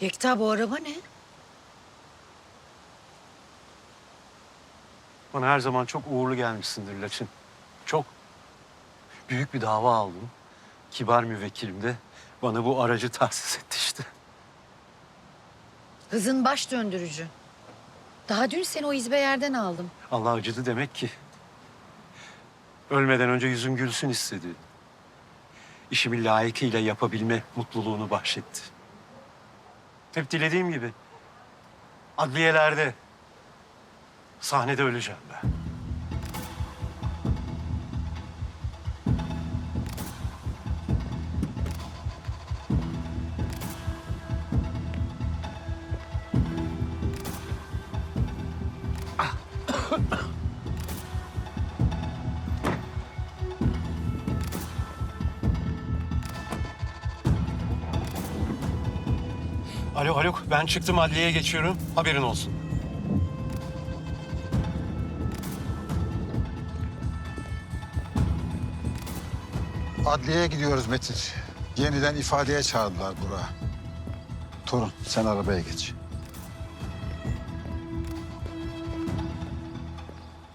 Yekta bu araba ne? Bana her zaman çok uğurlu gelmişsindir Laçin. Çok. Büyük bir dava aldım. Kibar müvekkilim de bana bu aracı tahsis etti işte. Hızın baş döndürücü. Daha dün seni o izbe yerden aldım. Allah acıdı demek ki. Ölmeden önce yüzüm gülsün istedi. İşimi layıkıyla yapabilme mutluluğunu bahşetti. Hep dilediğim gibi. Adliyelerde, sahnede öleceğim ben. Alo Haluk, ben çıktım adliyeye geçiyorum. Haberin olsun. Adliyeye gidiyoruz Metin. Yeniden ifadeye çağırdılar Burak'ı. Torun sen arabaya geç.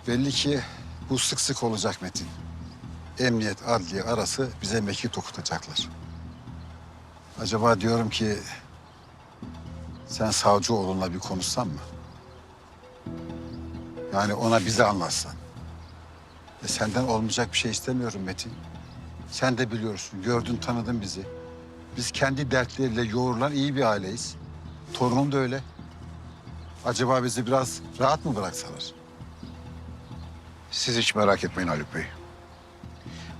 Belli ki bu sık sık olacak Metin. Emniyet, adliye arası bize mekik okutacaklar. Acaba diyorum ki sen savcı oğlunla bir konuşsan mı? Yani ona bize anlatsan. E senden olmayacak bir şey istemiyorum Metin. Sen de biliyorsun, gördün tanıdın bizi. Biz kendi dertleriyle yoğrulan iyi bir aileyiz. Torunum da öyle. Acaba bizi biraz rahat mı bıraksalar? Siz hiç merak etmeyin Haluk Bey.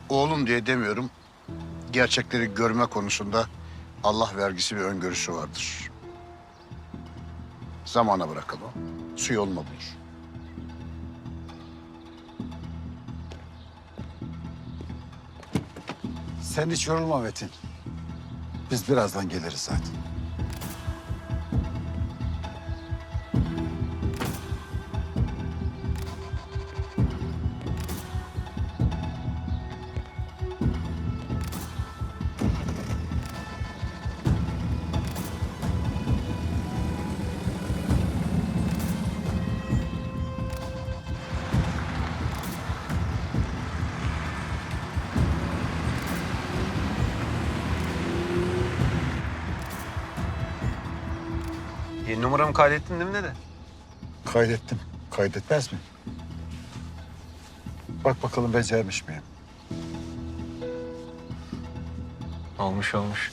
Oğlum diye demiyorum. Gerçekleri görme konusunda Allah vergisi bir öngörüsü vardır. Zamana bırakalım. Su yoluna bulur. Sen hiç yorulma Metin. Biz birazdan geliriz zaten. Yeni numaramı kaydettin değil mi dede? Kaydettim. Kaydetmez mi? Bak bakalım becermiş miyim? Olmuş olmuş.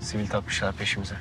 Sivil takmışlar peşimize.